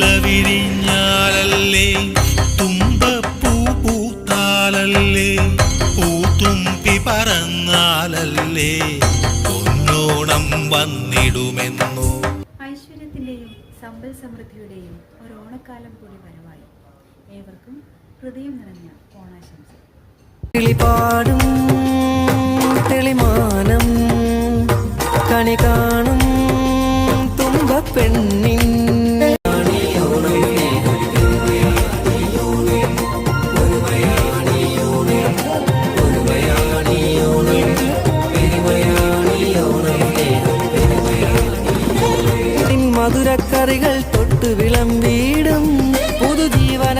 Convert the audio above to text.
മുല്ല വിരിഞ്ഞാലല്ലേ തുമ്പപ്പൂ പൂത്താലല്ലേ? പൂത്തുമ്പി പറന്നാലല്ലേ? പൊന്നോണം വന്നിടുമെന്നോ? ഐശ്വര്യത്തിന്റെയും സമ്പൽ സമൃദ്ധിയുടെയും ഒരു ഓണക്കാലം കൂടി വരവായി. ഏവർക്കും ഹൃദയം നിറഞ്ഞ ഓണാശംസ. കിളിപാടും തെളിമാനം കണി കാണും തുമ്പ പെണ്ണിൻ മധുരക്കറികൾ തൊട്ടു വീടും പുതുജീവന